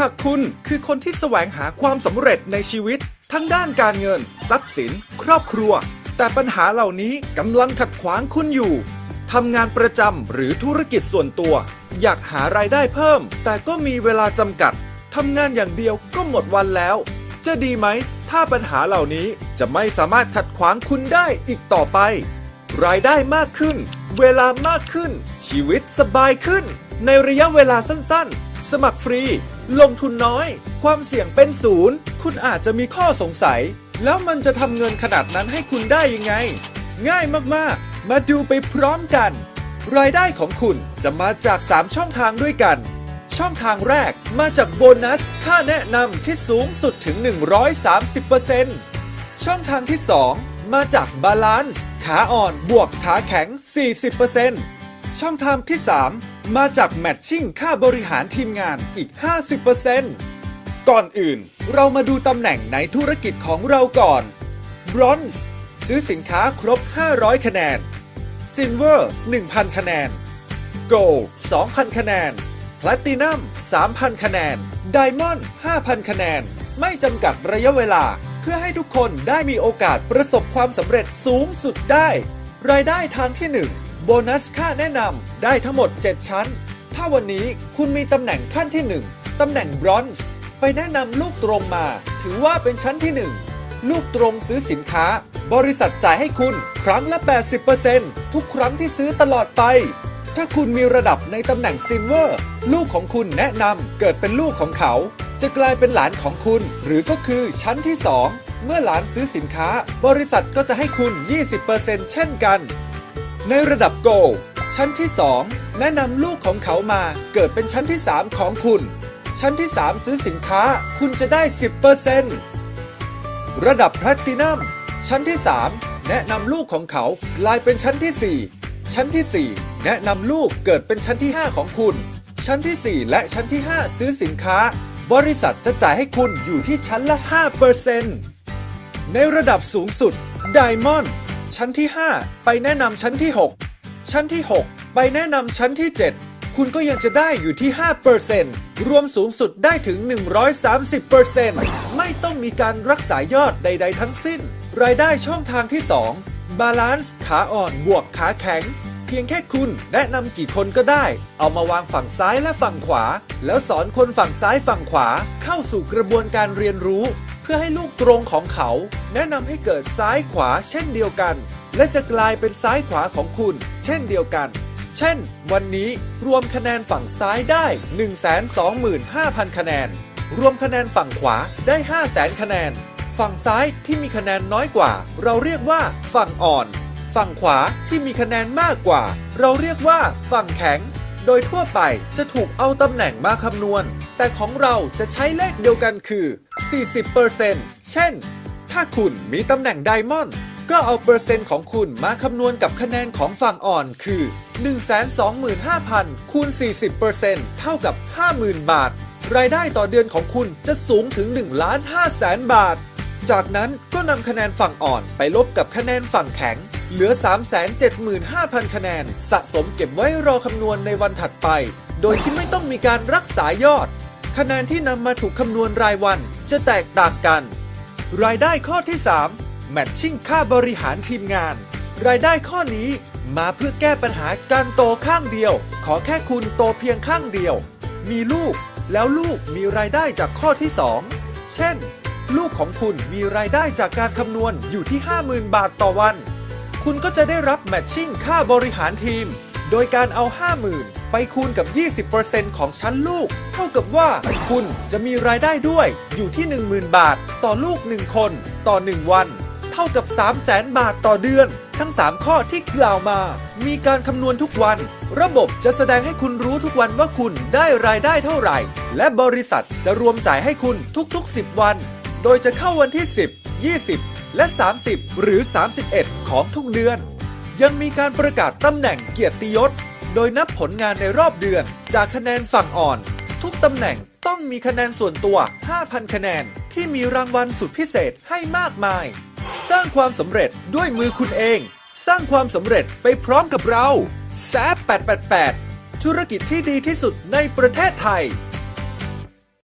หากคุณคือคนที่แสวงหาความสำเร็จในชีวิต ทั้งด้านการเงิน ทรัพย์สิน ครอบครัว แต่ปัญหาเหล่านี้กำลังขัดขวางคุณอยู่ทำงานประจำหรือธุรกิจส่วนตัว อยากหารายได้เพิ่ม แต่ก็มีเวลาจำกัดทำงานอย่างเดียวก็หมดวันแล้ว จะดีไหม ถ้าปัญหาเหล่านี้จะไม่สามารถขัดขวางคุณได้อีกต่อไป รายได้มากขึ้น เวลามากขึ้น ชีวิตสบายขึ้น ในระยะเวลาสั้นๆ สมัครฟรี ลงทุนน้อย ความเสี่ยงเป็นศูนย์ คุณอาจจะมีข้อสงสัย แล้วมันจะทำเงินขนาดนั้นให้คุณได้ยังไง ง่ายมากๆ มาดูไปพร้อมกัน รายได้ของคุณจะมาจาก 3 ช่องทางด้วยกัน ช่องทางแรกมาจากโบนัส ค่าแนะนำที่สูงสุดถึง 130%ช่องทางที่ 2 มาจากบาลานซ์ขาอ่อนบวกขาแข็ง 40% ช่องทางที่ 3 มาจากแมทชิ่งค่าบริหารทีมงานอีก 50%ก่อนอื่นเรามาดูตำแหน่งในธุรกิจของเราก่อน Bronze ซื้อสินค้าครบ 500 คะแนน Silver 1,000 คะแนน Gold 2,000 คะแนน Platinum 3,000 คะแนน Diamond 5,000 คะแนน ไม่จำกัดระยะเวลา เพื่อให้ทุกคนได้มีโอกาสประสบความสำเร็จสูงสุดได้ รายได้ทางที่ 1 โบนัสค่าแนะนำได้ทั้งหมด 7 ชั้น ถ้าวันนี้คุณมีตำแหน่งขั้นที่ 1 ตำแหน่ง Bronze ไปแนะนำลูกตรงมา ถือว่าเป็นชั้นที่ 1 ลูกตรงซื้อสินค้า บริษัทจ่ายให้คุณครั้งละ 80%ทุกครั้งที่ซื้อตลอดไป ถ้าคุณมีระดับในตำแหน่งซิลเวอร์ ลูกของคุณแนะนำเกิดเป็นลูกของเขา จะกลายเป็นหลานของคุณ หรือก็คือชั้นที่ 2 เมื่อหลานซื้อสินค้า บริษัทก็จะให้คุณ 20%เช่นกัน ในระดับโกลชั้นที่ 2 แนะนำลูกของเขามาเกิดเป็นชั้นที่ 3 ของคุณ ชั้นที่ 3 ซื้อสินค้าคุณจะได้ 10%ระดับแพลตตินัมชั้นที่ 3 แนะนำลูกของเขากลายเป็นชั้นที่ 4 ชั้นที่ 4 แนะนำลูกเกิดเป็นชั้นที่ 5 ของคุณ ชั้นที่ 4 และชั้นที่ 5 ซื้อสินค้า บริษัทจะจ่ายให้คุณอยู่ที่ชั้นละ 5%ในระดับสูงสุด Diamond ชั้นที่ 5 ไปแนะนำชั้นที่ 6 ชั้นที่ 6 ไปแนะนำชั้นที่ 7 คุณก็ยังจะได้อยู่ที่ 5%รวมสูงสุดได้ถึง 130%ไม่ต้องมีการรักษายอดใด ๆ ทั้งสิ้น รายได้ช่องทางที่2 Balance ขาอ่อนบวกขาแข็งเพียงแค่คุณแนะนำกี่คนก็ได้ เอามาวางฝั่งซ้ายและฝั่งขวา แล้วสอนคนฝั่งซ้ายฝั่งขวา เข้าสู่กระบวนการเรียนรู้ เพื่อให้ลูกตรงของเขา แนะนำให้เกิดซ้ายขวาเช่นเดียวกัน และจะกลายเป็นซ้ายขวาของคุณ เช่นเดียวกัน เช่น วันนี้รวมคะแนนฝั่งซ้ายได้ 125,000 คะแนน รวมคะแนนฝั่งขวาได้ 500,000 คะแนน ฝั่งซ้ายที่มีคะแนนน้อยกว่า เราเรียกว่าฝั่งอ่อน ฝั่งขวาที่มีคะแนนมากกว่า เราเรียกว่าฝั่งแข็ง โดยทั่วไปจะถูกเอาตำแหน่งมาคำนวณ แต่ของเราจะใช้เลขเดียวกันคือ 40%เช่น ถ้าคุณมีตำแหน่งไดมอนด์ก็เอาเปอร์เซ็นต์ของคุณมาคำนวณกับคะแนนของฝั่งอ่อนคือ 125,000 คูณ 40%เท่ากับ 50,000 บาท รายได้ต่อเดือนของคุณจะสูงถึง1ล้าน5แสนบาท จากนั้นก็นำคะแนนฝั่งอ่อนไปลบกับคะแนนฝั่งแข็ง เหลือ 375,000 คะแนน สะสมเก็บไว้รอคำนวณในวันถัดไป โดยที่ไม่ต้องมีการรักษายอด คะแนนที่นำมาถูกคำนวณรายวันจะแตกต่างกัน รายได้ข้อที่3แมทชิ่งค่าบริหารทีมงาน รายได้ข้อนี้มาเพื่อแก้ปัญหาการโตข้างเดียว ขอแค่คุณโตเพียงข้างเดียว มีลูกแล้วลูกมีรายได้จากข้อที่ 2 เช่น ลูกของคุณมีรายได้จากการคำนวณอยู่ที่ 50,000 บาทต่อวัน คุณก็จะได้รับแมทชิ่งค่าบริหารทีม โดยการเอา 50,000 ไปคูณกับ 20%ของชั้นลูก เท่ากับว่า คุณจะมีรายได้ด้วยอยู่ที่ 10,000 บาท ต่อลูก 1 คน ต่อ 1 วัน เท่ากับ 300,000 บาทต่อเดือน ทั้ง 3 ข้อที่กล่าวมา มีการคำนวณทุกวัน ระบบจะแสดงให้คุณรู้ทุกวันว่าคุณได้รายได้เท่าไหร่ และบริษัทจะรวมจ่ายให้คุณทุก ๆ 10 วัน โดยจะเข้าวันที่ 10 20 และ 30 หรือ 31 ของทุกเดือน ยังมีการประกาศตำแหน่งเกียรติยศ โดยนับผลงานในรอบเดือน จากคะแนนฝั่งอ่อน ทุกตำแหน่งต้องมีคะแนนส่วนตัว 5,000 คะแนน ที่มีรางวัลสุดพิเศษให้มากมาย สร้างความสำเร็จด้วยมือคุณเอง สร้างความสำเร็จไปพร้อมกับเราแซ888 ธุรกิจที่ดีที่สุดในประเทศไทย